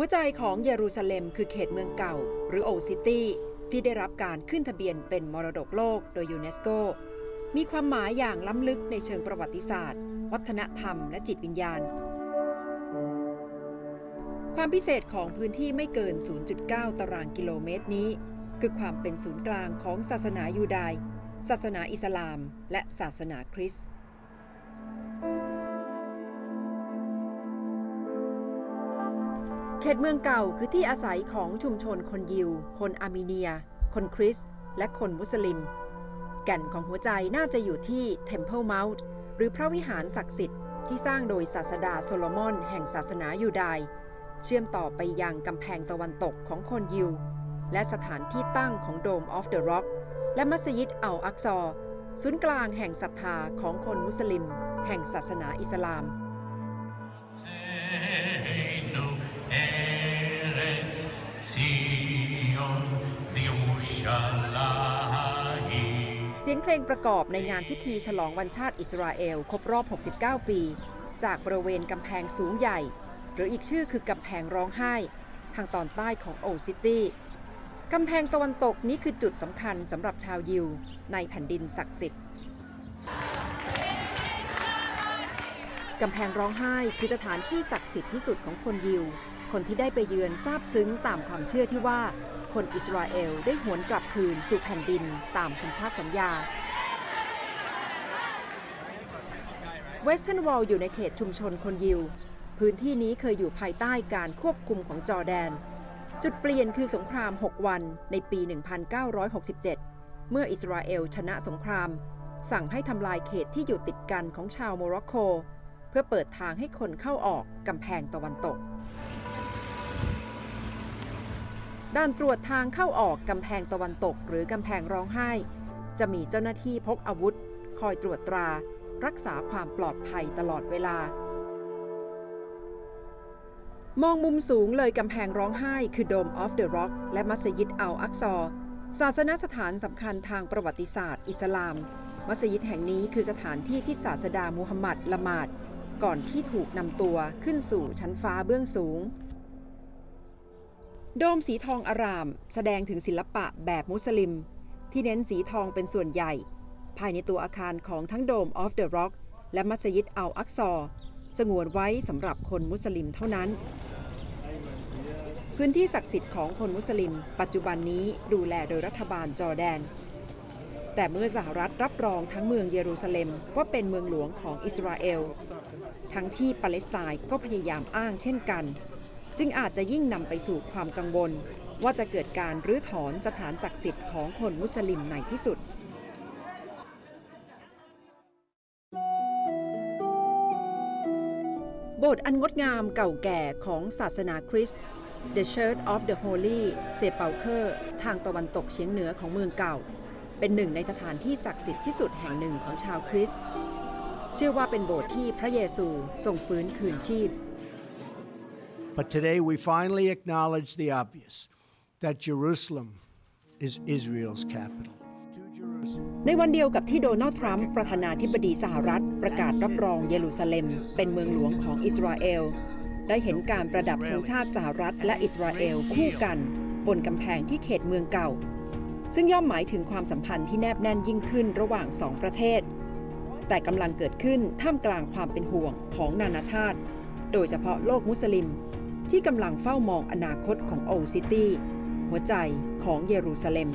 หัวใจของเยรูซาเล็มคือเขตเมืองเก่า หรือโอซิตี้ที่ได้รับการขึ้นทะเบียนเป็นมรดกโลกโดยยูเนสโก มีความหมายอย่างล้ำลึกในเชิงประวัติศาสตร์ วัฒนธรรมและจิตวิญญาณ ความพิเศษของพื้นที่ไม่เกิน 0.9 ตารางกิโลเมตรนี้ คือความเป็นศูนย์กลางของศาสนายูดายศาสนาอิสลาม และศาสนาคริสต์ เขตเมืองเก่าคือที่อาศัยของชุมชนคนยิว คนอาร์เมเนีย คนคริสต์และคนมุสลิม แก่นของหัวใจน่าจะอยู่ที่ Temple Mount หรือพระวิหารศักดิ์สิทธิ์ที่สร้างโดยศาสดาโซโลมอนแห่งศาสนายูดายเชื่อมต่อไปยังกำแพงตะวันตกของคนยิว และสถานที่ตั้งของโดมออฟเดอะร็อกและมัสยิดอัลอักซอ ศูนย์กลางแห่งศรัทธาของคนมุสลิม แห่งศาสนาอิสลาม Seinu สียงเพลงประกอบในงานพิธีฉลองวันชาติอิสราเอล ครบรอบ 69 ปี จากบริเวณกำแพงสูงใหญ่ หรืออีกชื่อคือกำแพงร้องไห้ ทางตอนใต้ของโอซิตี้กำแพงตะวันตกนี้คือจุดสำคัญสำหรับชาวยิว ในแผ่นดินศักดิ์สิทธิ์กำแพงร้องไห้คือสถานที่ศักดิ์สิทธิ์ที่สุดของคนยิว คนที่ได้ไปเยือนซาบซึ้งตามความเชื่อที่ว่า คนอิสราเอลได้หวนกลับคืนสู่แผ่นดินตามพันธสัญญาเวสเทิร์นวอลอยู่ในเขตชุมชนคนยิว พื้นที่นี้เคยอยู่ภายใต้การควบคุมของจอร์แดน จุดเปลี่ยนคือสงคราม 6 วันในปี 1967 เมื่ออิสราเอลชนะสงคราม สั่งให้ทำลายเขตที่อยู่ติดกันของชาวโมร็อกโก เพื่อเปิดทางให้คนเข้าออกกำแพงตะวันตก ด่านตรวจทางเข้าออกกำแพงตะวันตก หรือกำแพงร้องไห้ จะมีเจ้าหน้าที่พกอาวุธ คอยตรวจตรา รักษาความปลอดภัยตลอดเวลา มองมุมสูงเลยกำแพงร้องไห้ คือโดมออฟเดอะร็อกและมัสยิดอัลอักซอศาสนสถานสำคัญทางประวัติศาสตร์ อิสลาม มัสยิดแห่งนี้คือสถานที่ที่ศาสดามูฮัมหมัดละหมาด ก่อนที่ถูกนำตัวขึ้นสู่ชั้นฟ้าเบื้องสูง โดมสีทองอาราม แสดงถึงศิลปะแบบมุสลิม ที่เน้นสีทองเป็นส่วนใหญ่ ภายในตัวอาคารของทั้งโดมออฟเดอะร็อกและมัสยิดอัลอักซอ สงวนไว้สำหรับคนมุสลิมเท่านั้น พื้นที่ศักดิ์สิทธิ์ของคนมุสลิม ปัจจุบันนี้ดูแลโดยรัฐบาลจอร์แดน แต่เมื่อสหรัฐรับรองทั้งเมืองเยรูซาเล็มว่าเป็นเมืองหลวงของอิสราเอล ทั้งที่ปาเลสไตน์ก็พยายามอ้างเช่นกัน จึงอาจจะยิ่งนำไปสู่ความกังวล ว่าจะเกิดการรื้อถอนสถานศักดิ์สิทธิ์ของคนมุสลิมในที่สุดโบสถ์อันงดงามเก่าแก่ของศาสนาคริสต์ The Church of the Holy Sepulchre ทางตะวันตกเฉียงเหนือของเมืองเก่า เป็นหนึ่งในสถานที่ศักดิ์สิทธิ์ที่สุดแห่งหนึ่งของชาวคริสต์ เชื่อว่าเป็นโบสถ์ที่พระเยซูทรงฟื้นคืนชีพ But today we finally acknowledge the obvious that Jerusalem is Israel's capital. ในวันเดียวกับที่โดนัลด์ทรัมป์ประธานาธิบดีสหรัฐ ประกาศรับรองเยรูซาเล็ม เป็นเมืองหลวงของอิสราเอล ได้เห็นการประดับธงชาติสหรัฐและอิสราเอลคู่กันบนกำแพงที่เขตเมืองเก่า ซึ่งย่อมหมายถึงความสัมพันธ์ที่แนบแน่นยิ่งขึ้นระหว่างสองประเทศ แต่กำลังเกิดขึ้นท่ามกลางความเป็นห่วงของนานาชาติ โดยเฉพาะโลกมุสลิม ที่กำลังเฝ้ามองอนาคตของโอซิตี้หัวใจของเยรูซาเล็ม